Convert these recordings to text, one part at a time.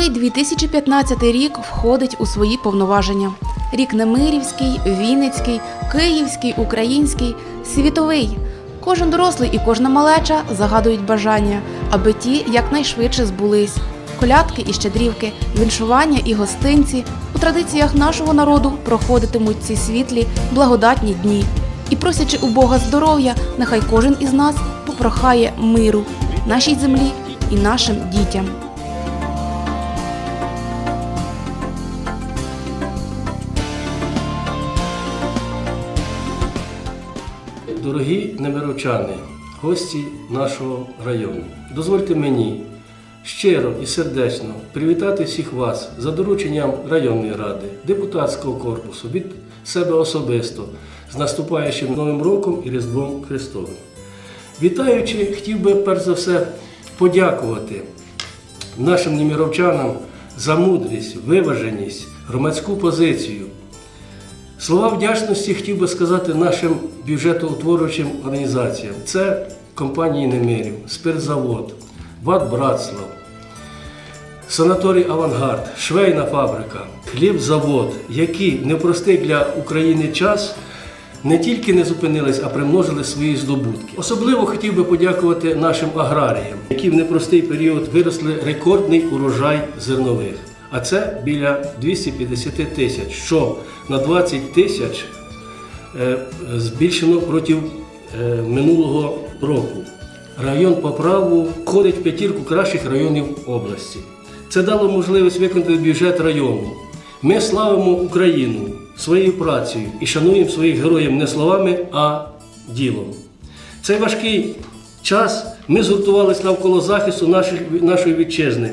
Новий 2015 рік входить у свої повноваження. Рік Немирівський, Вінницький, Київський, Український, світовий. Кожен дорослий і кожна малеча загадують бажання, аби ті якнайшвидше збулись. Колядки і щедрівки, віншування і гостинці у традиціях нашого народу проходитимуть ці світлі, благодатні дні. І просячи у Бога здоров'я, нехай кожен із нас попрохає миру нашій землі і нашим дітям. Дорогі немировчани, гості нашого району, дозвольте мені щиро і сердечно привітати всіх вас за дорученням районної ради, депутатського корпусу, від себе особисто з наступаючим Новим роком і Різдвом Христовим. Вітаючи, хотів би перш за все подякувати нашим неміровчанам за мудрість, виваженість, громадську позицію. Слова вдячності хотів би сказати нашим бюджетоутворюючим організаціям. Це компанії Немирів, спиртзавод, ВАД Братслав, санаторій Авангард, швейна фабрика, хлібзавод, які непростий для України час не тільки не зупинились, а примножили свої здобутки. Особливо хотів би подякувати нашим аграріям, які в непростий період виросли рекордний урожай зернових. А це біля 250 тисяч, що на 20 тисяч е, збільшено проти е, минулого року. Район по праву входить в п'ятірку кращих районів області. Це дало можливість виконати бюджет району. Ми славимо Україну своєю працею і шануємо своїх героїв не словами, а ділом. Цей важкий час ми згуртувалися навколо захисту нашої вітчизни.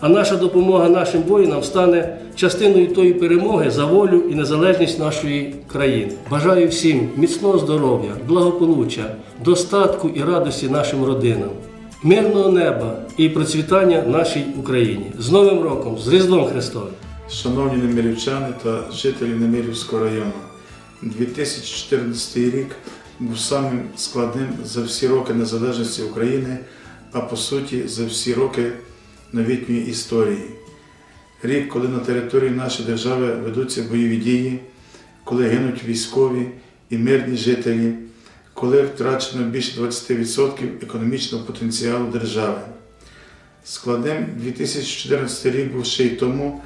А наша допомога нашим воїнам стане частиною тої перемоги за волю і незалежність нашої країни. Бажаю всім міцного здоров'я, благополуччя, достатку і радості нашим родинам, мирного неба і процвітання нашій Україні. З Новим роком, з Різдвом Христовим! Шановні немирівчани та жителі Немирівського району, 2014 рік був самим складним за всі роки незалежності України, а по суті за всі роки новітньої історії. Рік, коли на території нашої держави ведуться бойові дії, коли гинуть військові і мирні жителі, коли втрачено більше 20% економічного потенціалу держави. Складним 2014 рік був ще й тому,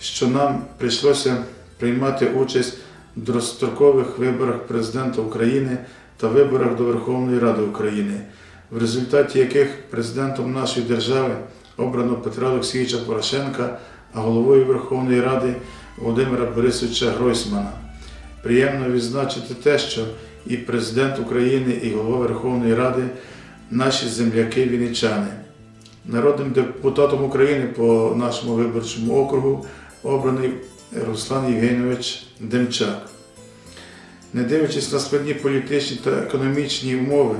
що нам прийшлося приймати участь в дострокових виборах президента України та виборах до Верховної Ради України, в результаті яких президентом нашої держави обрано Петра Олексійовича Порошенка, а головою Верховної Ради Володимира Борисовича Гройсмана. Приємно відзначити те, що і президент України, і голова Верховної Ради наші земляки вінничани. Народним депутатом України по нашому виборчому округу обраний Руслан Євгенович Демчак. Не дивлячись на складні політичні та економічні умови,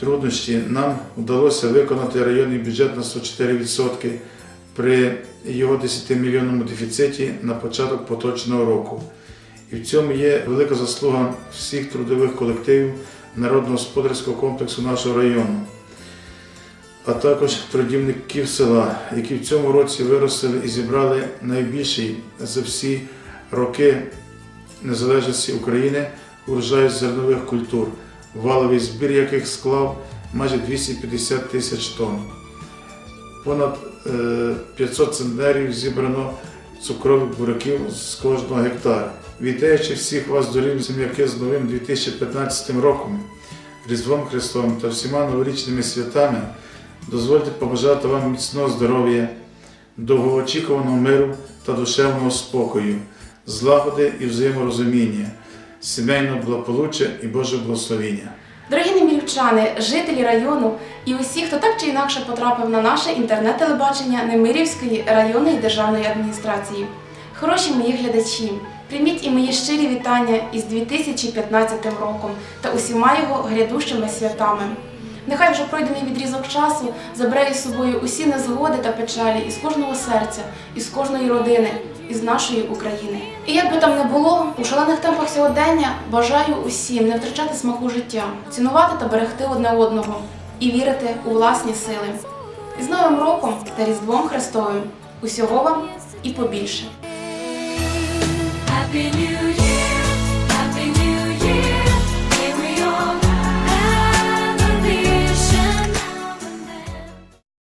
труднощі, нам вдалося виконати районний бюджет на 104% при його 10-мільйонному дефіциті на початок поточного року. І в цьому є велика заслуга всіх трудових колективів народно-господарського комплексу нашого району а також трудівників села, які в цьому році виростили і зібрали найбільший за всі роки незалежності України урожай зернових культур, валовий збір яких склав майже 250 тисяч тонн. Понад е, 500 центнерів зібрано цукрових буряків з кожного гектара. Вітаючи всіх вас, дорогі земляки, з новим 2015 роком, Різдвом Христовим та всіма новорічними святами. Дозвольте побажати вам міцного здоров'я, довгоочікуваного миру та душевного спокою, злагоди і взаєморозуміння, сімейного благополуччя і Божого благословіння. Дорогі немірівчани, жителі району і усі, хто так чи інакше потрапив на наше інтернет-телебачення Немирівської районної державної адміністрації. Хороші мої глядачі, прийміть і мої щирі вітання із 2015 роком та усіма його грядущими святами. Нехай вже пройдений відрізок часу забере із собою усі незгоди та печалі із кожного серця, із кожної родини, із нашої України. І як би там не було, у шалених темпах сьогодення бажаю усім не втрачати смаку життя, цінувати та берегти одне одного і вірити у власні сили. І З Новим роком та Різдвом Христовим! Усього вам і побільше! Happy New.